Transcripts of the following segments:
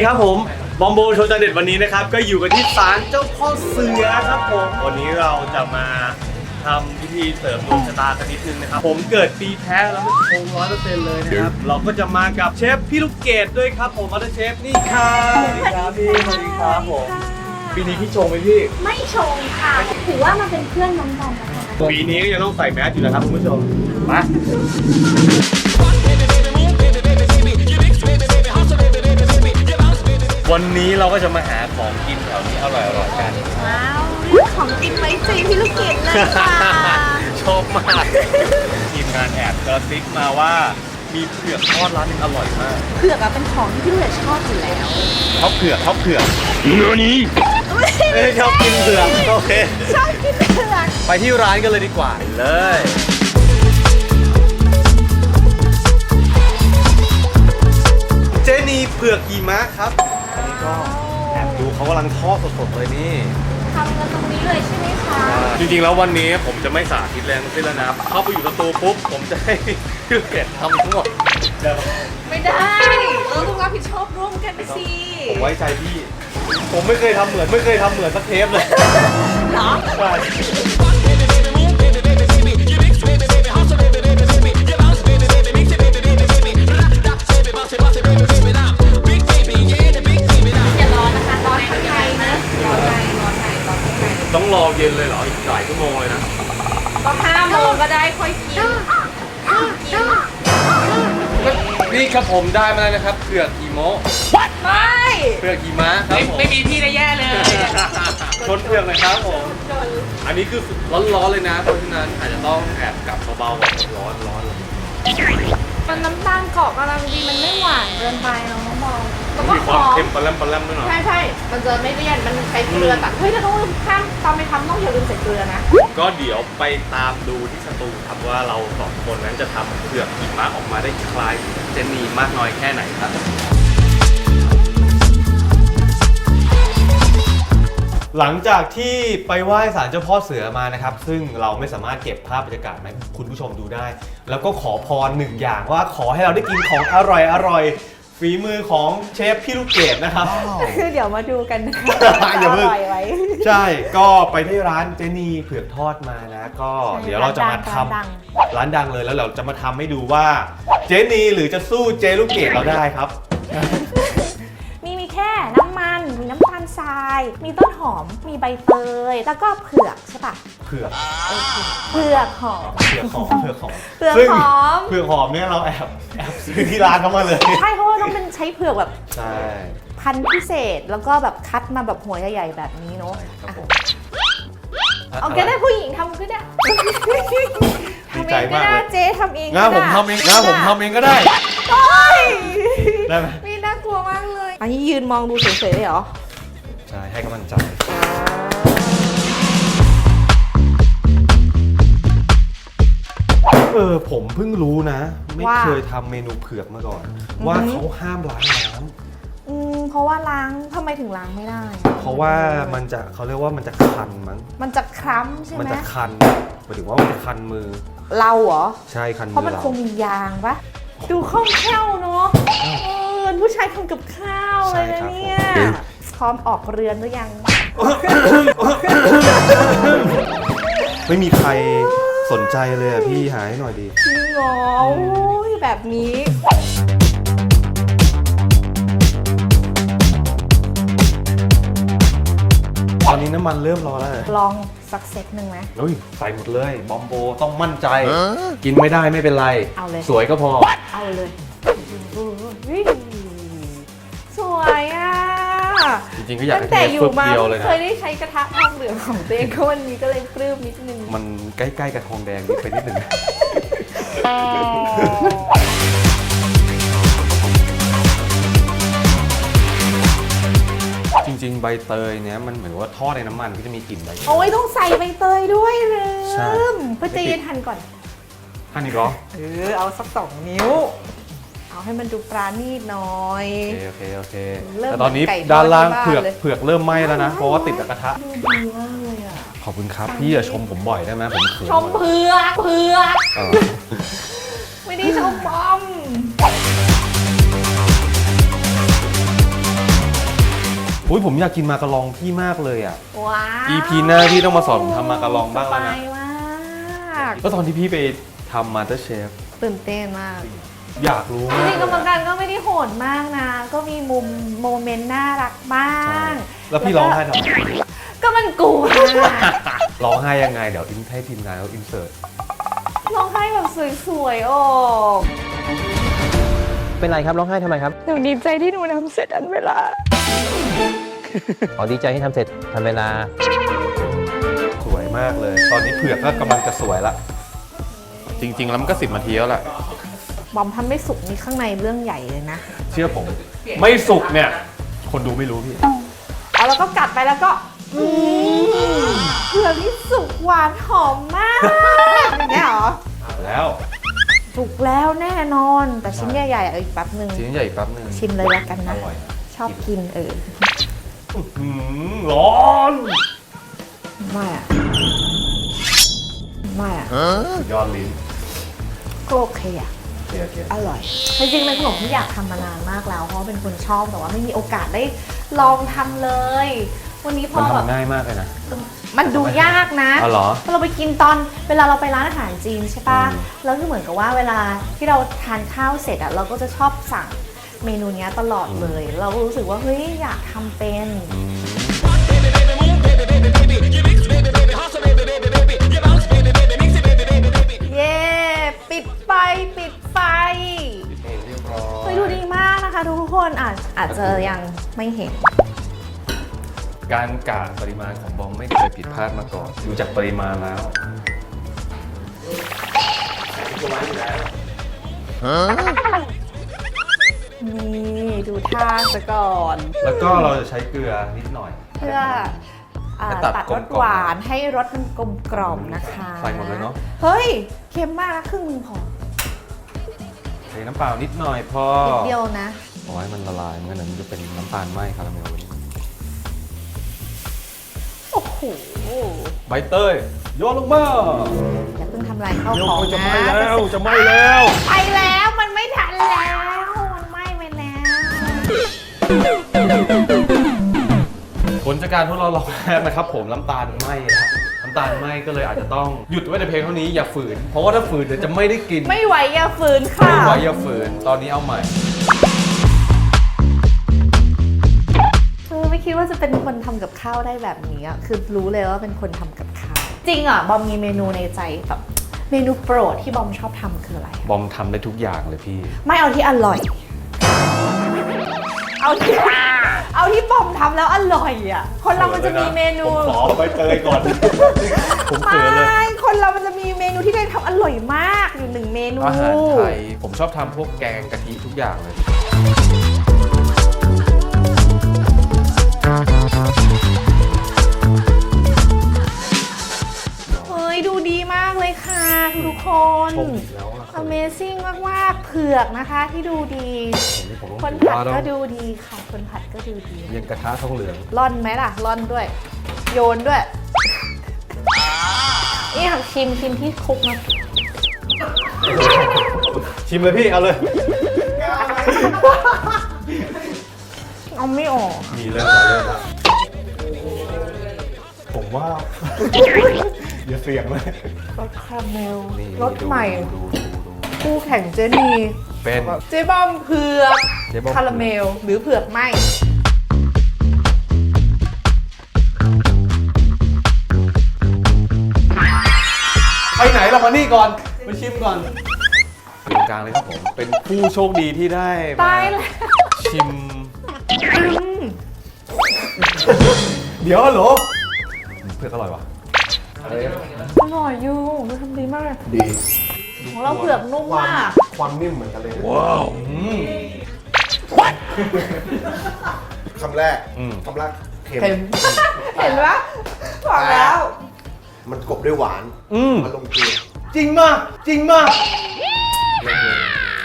สวัสดีครับผมบอมโบโชว์จันเด็ดวันนี้นะครับ ก็อยู่กันที่ศาลเจ้าพ่อเสือครับผม วันนี้เราจะมาทำพิธีเสริมดวงชะตากันนิดนึงนะครับ ผมเกิดปีแพ้แล้วมันคงร้อยเปอร์เซ็นต์เลยนะครับ เราก็จะมากับเชฟพี่ลูกเกดด้วยครับผมมาสเตอร์เชฟนี่ครับสวัสดีครับพี่สวัสดีครับผมปีนี้พี่ชงไหมพี่ ไม่ชงค่ะ ถือว่ามันเป็นเพื่อนน้องบอมนะคะปีนี้ก็ยังต้องใส่แมสอยู่นะครับคุณผู้ชมมา วันนี้เราก็จะมาหาของกินแถวนี้อร่อยๆกัน ว้าวของกินไว้ใจพี่ลูกเกดเลยค่ะชอบมาก ทีมงานแอบกระซิบมาว่ามีเผือกทอดร้านหนึงอร่อยมากเผือกอะเป็นของที่พี่ลูกเกดชอบอยู่แล้วท็อปเผือกท็อปเผือกเนื้อนี้เอ้ยชอบกินเผือกโอเค ชอบกินเผือกไปที่ร้านกันเลยดีกว่าเลย เจนีเผือกกี่ม้าครับอันนี้ ก็แอบดูเขากำลังทอดสดๆเลยนี่ทำกันตรงนี้เลยใช่ไหมคะ จริงๆแล้ววันนี้ผมจะไม่สาธิตแรงสิ้นแล้วนะเข้าไปอยู่ประตูปุ๊บผมจะให้พี่เกดทำทั้งหมดเดี๋ยวไม่ได้ เราต้องรับผิดชอบร่วมกันสิผมไว้ใจพี่ ผมไม่เคยทำเหมือนไม่เคยทำเหมือนสักเทปเลย เหรอใช่ ต้องรอเย็นเลยเหรออีกหลายชั่วโมงเลยนะก็ห้าโมงก็ได้ค่อยกินกินนี่ครับผมได้มาแล้วนะครับเผือกกีโมะไม่เผือกกีม้าครับผมไม่มีพี่ได้แย่เลย ชนเผือกเลยครับผมอันนี้คือร้อนๆเลยนะเพราะฉะนั้นอาจจะต้องแอบกลับเบาๆแบบร้อนร้อนเลย มันน้ำตาลเกาะกำลังดีมันไม่หวานเกินไปน้องมอง แล้วก็มีหความอมเค็มปลาแรมปลาแรมด้วยหน่อยใช่ใช่มันจะไม่เลี่ยน มันใช้เกลือตัดเฮ้ยเราต้องข้ามตอนไปทำต้องอย่าลืมใส่เกลือนะ ก็เดี๋ยวไปตามดูที่สตูครับว่าเราสองคนนั้นจะทำเผือกหิมะออกมาได้คล้ายเจนนี่มากน้อยแค่ไหนครับ หลังจากที่ไปไหว้ศาลเจ้าพ่อเสือมานะครับ ซึ่งเราไม่สามารถเก็บภาพบรรยากาศมาให้คุณผู้ชมดูได้ แล้วก็ขอพรหนึ่งอย่างว่าขอให้เราได้กินของอร่อยอร่อย ฝีมือของเชฟพี่ลูกเกดนะครับ คือเดี๋ยวมาดูกันนะคะอย่าเพิ่ง ร่อยไว้ใช่ ก็ไปที่ร้านเจนีเผือกทอดมานะ ก็ใช่เดี๋ยวเราจะมาทร้านดังำร้านดังเลยแล้วเราจะมาทำให้ดูว่าเจนีหรือจะสู้เจลูกเกดเราได้ครับ มีมีแค่น้ำมัน มีน้ำตาลทราย มีต้นหอม มีใบเตย แล้วก็เผือกใช่ปะเผือกเผือกหอม เผือกหอมเผือกหอมเผือกซึ่งหอมเผือกหอมเนี่ยเราแอบแอบซื้อที่ร้านเขามาเลยใช่เพราะว่าต้องเป็นใช้เผือกแบบ ใช่พันธุ์พิเศษแล้วก็แบบคัดมาแบบหัวใหญ่ๆแบบนี้เนาะครับผมเอาก็ได้ผู้หญิงทำก็ได้ดีทำใจเองก็มากได้เลยเจ๊ทำเองก็งั้นได้ผมทำเองงั้นผมทำเองก็ได้โอ๊ยได้ไหมนี่น่ากลัวมากเลย อันนี้ยืนมองดูเฉยๆเลยเหรอ ใช่ให้กำลังใจ เออผมเพิ่งรู้นะ ไม่ว่าเคยทำเมนูเผือกมาก่อน ว่าเขาห้ามล้างน้ำ อืมเพราะว่าล้างทำไมถึงล้างไม่ได้เพราะว่ามันจะเขาเรียกว่ามันจะคันมั้ง มันจะคล้ำใช่มันไหมจะคันหมายถึงว่ามันจะคันมือ เราเหรอ ใช่คันเพมืราะอมันเรา คงมียางปะดูคล่องแคล่วเนาะเออผู้ชายทำกับข้าวเลยนะเนี่ยพร้อมออกเรือนหรือยัง ไม่มีใคร สนใจเลยอะพี่หาให้หน่อยดี จริงเหรอโอ้ยแบบนี้ ตอนนี้น้ำมันเริ่มร้อนแล้วลองสักเซตหนึ่งไหม เฮ้ยใส่หมดเลย บอมโบต้องมั่นใจ กินไม่ได้ไม่เป็นไร เอาเลย สวยก็พอ เอาเลยอุ๊ยสวยอะจ ริงๆก็อยากตั้ให้งแต่เทอยู่ฟึบมาเดียวเลยเคนะยได้ใช้กระทะทองเหลืองของตัวเองก็วันนี้ก็เลยปลื้มนิดนึง มันใกล้ๆกับทองแดงนิดไปนิดหนึ่ง จริง ๆ ใบเตยเนี้ยมันเหมือนว่าทอดในน้ำมันก็จะมีกลิ่นใบเตย โอ้ยต้องใส่ใบเตยด้วยลืใช่ มเพื่อจะเย็นทันก่อนท่านนี้ก็เออเอาสักสองนิ้ว เอาให้มันดูปราณีตหน่อย โอเคโอเคโอเคเริ่มแต่ตอนนี้เหมือนไก่ทอดด้านล่างที่บ้านเผือกเลย เผือกเริ่มไหม้แล้วนะ เพราะว่าติดกับกระทะ ดูดีมากเลยอะ ขอบคุณครับ พี่อย่าชมผมบ่อยได้ไหมผมเขินชมเผือกเผือกเออไม่ได้ชมบอม อุ้ยผมอยากกินมาการองพี่มากเลยอะ ว้าว EP หน้าพี่ต้องมาสอนผมทำมาการองบ้างแล้วนะ สบยมาก แล้วตอนที่พี่ไปทำมาสเตอร์เชฟตื่นเต้นมาก อยากรู้จมากริงๆกรรมการก็ไม่ได้โหดมากนะ ก็มีมุมโมเมนต์น่ารักบ้างแล้วพี่ร้องไห้ทำไมก็มันกลัวร้องไห้ยังไง เดี๋ยวอินให้ทีมงานเขาอินเสิร์ตร้องไห้แบบสวยๆโอ้เป็นไรครับร้องไห้ทำไมครับหนูดีใจที่หนูทำเสร็จอันเวลา อ๋อดีใจที่ทำเสร็จทันเวลา สวยมากเลย ตอนนี้เผือกก็กำลังจะสวยละ จริง ๆ แล้วมันก็สิบนาทีแล้วแหละ บอมทำไม่สุกนี่ข้างในเรื่องใหญ่เลยนะ เชื่อผม ไม่สุกเนี่ย คนดูไม่รู้พี่เอาแล้วก็กัดไปแล้วก็อืมเผือกนี่สุกหวานหอมมากอย่างเงี้ยเหรอแล้วสุกแล้วแน่นอน แต่ชิ้นใหญ่ๆเอาอีกแป๊บนึงชิ้นใหญ่อีกแป๊บนึงชิมเลยแล้วกันอนะร่อยชอบกินเออหืมร้อนไม่อะไม่อะสุดยอดลิ้นก็โอเคอะ เกียร์เกียร์อร่อย จริงๆเป็นขนมที่อยากทำมานานมากแล้ว เพราะว่าเป็นคนชอบแต่ว่าไม่มีโอกาสได้ลองทำเลย วันนี้พมัอนแบบ ทำง่ายมากเลยนะ มันดูยากนะอ๋อเหรอเราไปกินตอนเวลาเราไปร้านอาหารจีนใช่ปะอืม แล้วคือเหมือนกับว่าเวลาที่เราทานข้าวเสร็จอะเราก็จะชอบสั่งเมนูเนี้ยตลอดเลย เราก็รู้สึกว่าเฮ้ยอยากทำเป็นอืมเอาจอาจจะยังไม่เห็น การกะปริมาณของบอมไม่เคยผิดพลาดมาก่อน ดูจากปริมาณแล้วนี่ดูท่าซะก่อน แล้วก็เราจะใช้เกลือนิดหน่อย เพื่ออ่าให้ตัตัดดกลรมสกล่อมหวานให้รสมันกลมกล่อมนะคะใส่หมดเลยเนอะเฮ้ย เค็มมากนะครึ่งหนึงพอใส่น้ำเปล่านิดหน่อยพอนิดเดียวนะ เอาไว้มันละลายไม่งั้นมันจะเป็นน้ำตาลไหมคาราเมลนี่โอ้โหใบเตยโยนลงมาอย่าเพิ่งทำลายข้าวโยของจะนะไหม้แล้วจะไหม้แล้วไปแล้วมันไม่ทันแล้ว มันไหม้ไปแล้วผลจากการทดลองลองแรกนะครับ ผมน้ำตาลไหม้ครับน้ำตาลไหม้ก็เลยอาจจะต้องหยุดไว้ในเพลงเท่านี้อย่าฝืน เพราะว่าถ้าฝืนเดี๋ยวจะไม่ได้กินไม่ไหวอย่าฝืนค่ะ ไม่ไหวอย่าฝืนตอนนี้เอาใหม่ ว่าจะเป็นคนทำกับข้าวได้แบบนี้อะคือรู้เลยว่าเป็นคนทำกับข้าว จริงอะบอมมีเมนูในใจแบบเมนูโปรดที่บอมชอบทำคืออะไรอะบอมทำได้ทุกอย่างเลยพี่ ไม่เอาที่อร่อย เอาที่เอาที่บอมทำแล้วอร่อยอะ คนเรามันจะมีเมนูผมขอใบเตยก่อนผมเขินเลยไม่คนเรามันจะมีเมนูที่ได้ทำอร่อยมากอยู่หนึ่งเมนูอาหารไทยผมชอบทำพวกแกงกะทิทุกอย่างเลย ทุกคน ชมอีกแล้วอะ Amazing มากๆเผือกนะคะที่ดูดี ผมนี่ผมคต้องนถือผัดว่าต้อก็งดูดีค่ะ คนผัดก็ดูดี เรียงกระทะทองเหลือง ร่อนไหมล่ะ ร่อนด้วย โยนด้วย นี่ค่ะชิมชิมที่คลุกนะชิมเลยพี่ เอาเลย เอาไม่ออกมีเริ่มแล้วเริ่มแล้วผมว่า อย่าเสี่ยงเลยรสคาราเมลนี่รสใหม่ ดูดูดูดูคู่แข่งเจนีเป็น เจ๊บอมเผือกเจ๊บ้อม คาราเมล หรือเผือกไหมไปไหนเรามานี่ก่อนมาชิมก่อนอยู่ตรงกลางเลยครับผม เป็นผู้โชคดีที่ได้ตามายแล้วชิม อืมเดี๋ยวเหรอเพื่อกอร่อยว่ะ อร่อยอยู่ดูทำดีมาก ดีของเราเผือกนุ่มความมากความนิ่มเหมือนกันเลยนะว้าวอืมคำแรกอืม คำแรกเค็ม เห็นเห็นปะบอกแล้ว มันกลบด้วยหวานอืมมันลงตัวจริงมาก จริงมาก ลงตัว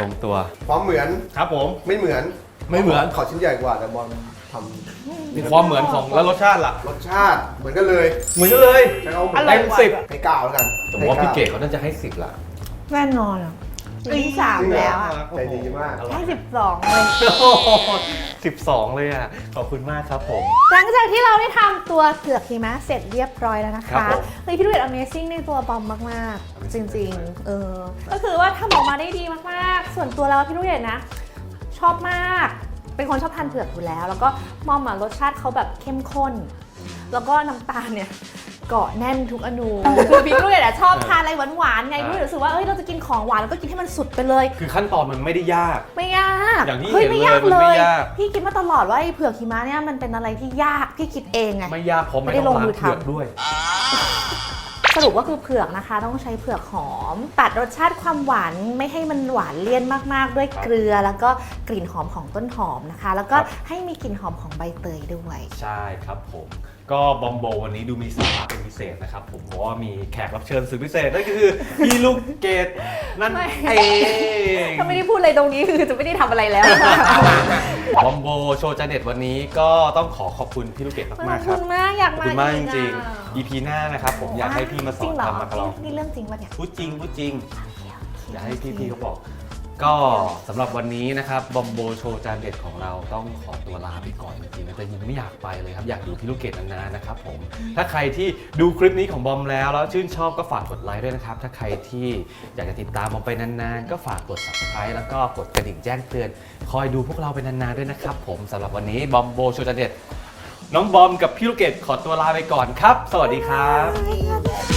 ลงตัวความเหมือนครับผม ไม่เหมือนไม่เหมือน ขอชิ้นใหญ่กว่าแต่บอล ทความเหมือนของแล้วรสชาติล่ะำรสชาติเหมือนกันเลยเหมือนกันเลย ใช้เอาเหมืออนร่อยเต็มกว่าสิบให้เก้าแล้วกันผมว่าให้พี่ก้เก๋เขาน่าจะให้สิบละแน่นอนอะซีซั่นที่สามแล้วอะใจดีมากแค่สิบสองเลย สิบสองเลยอะ ขอบคุณมากครับผม หลังจากที่เราได้ทำตัวเผือกหิมะเสร็จเรียบร้อยแล้วนะครัคะบผม เฮ้ยพี่ดูเด็ด Amazing ในตัวบอมมากๆ จริงๆ เออ ก็คือว่าทำออกมาได้ดีมากๆ ส่วนตัวแล้วพี่ดูเด็ดนะ ชอบมาก เป็นคนชอบทานเผือกอยู่แล้ว แล้วก็มอมอะรสชาติเขาแบบเข้มข้น แล้วก็น้ำตาลเนี่ยเกาะแน่นทุกอนูคือพี่ลูกเนี่ยชอบทานอะไรหวานๆไงอ่าลูกรู้สึกว่าเอ้ยเราจะกินของหวานแล้วก็กินให้มันสุดไปเลย คือขั้นตอนมันไม่ได้ยาก ไม่ยากอย่างที่ฮ้เห็นไม่เลยยากมันเลไม่ยยากพี่คิดมาตลอดว่าไอ้เผือกหิมะเนี่ยมันเป็นอะไรที่ยากพี่คิดเองไงไม่ยากเพราะไม่ไม่ได้ต้องลงล้างมือทำเผือกด้วย สรุปว่าคือเผือกนะคะ ต้องใช้เผือกหอม ตัดรสชาติความหวานไม่ให้มันหวานเลี่ยนมากๆ ด้วยครับเกลือ แล้วก็กลิ่นหอมของต้นหอมนะคะ แล้วก็ครับให้มีกลิ่นหอมของใบเตยด้วย ใช่ครับผม ก็บอมโบวันนี้ดูมีสาระเป็นพิเศษนะครับ ผมเพราะว่ามีแขกรับเชิญสุดพิเศษนั่นก็คือพี่ลูกเกดนั่นไม่ เองถ้าไม่ได้พูดอะไรตรงนี้คือจะไม่ได้ทำอะไรแล้วบอมโบโชว์จานเด็ดวันนี้ก็ต้องขอขอบคุณพี่ลูกเกดขอบมากๆคคุรับณมากอยากขอบมาคุณมากจอีริงอะๆ EP หน้านะครับผมอยากให้พี่มาสจอรินงเหรอทำมากะลอง นี่เรื่องจริงปะเนี่ยพูดจริงพูดจริง อยากให้พี่พี่ๆเขาบอก ก็สำหรับวันนี้นะครับบอมโบโชว์จานเด็ดของเราต้องขอตัวลาไปก่อนจริงๆนะแต่ยังไม่อยากไปเลยครับอยากอยู่พี่ลูกเกดนานๆนะครับผมถ้าใครที่ดูคลิปนี้ของบอมแล้วแล้วชื่นชอบก็ฝากกดไลค์ด้วยนะครับถ้าใครที่อยากจะติดตามบอมไปนานๆ ก็ฝากกด subscribe แล้วก็กดกระดิ่งแจ้งเตือน คอยดูพวกเราไปนานๆด้วยนะครับผมสำหรับวันนี้บอมโบโชว์จานเด็ดน้องบอมกับพี่ลูกเกดขอตัวลาไปก่อนครับ สวัสดีครับ Bye.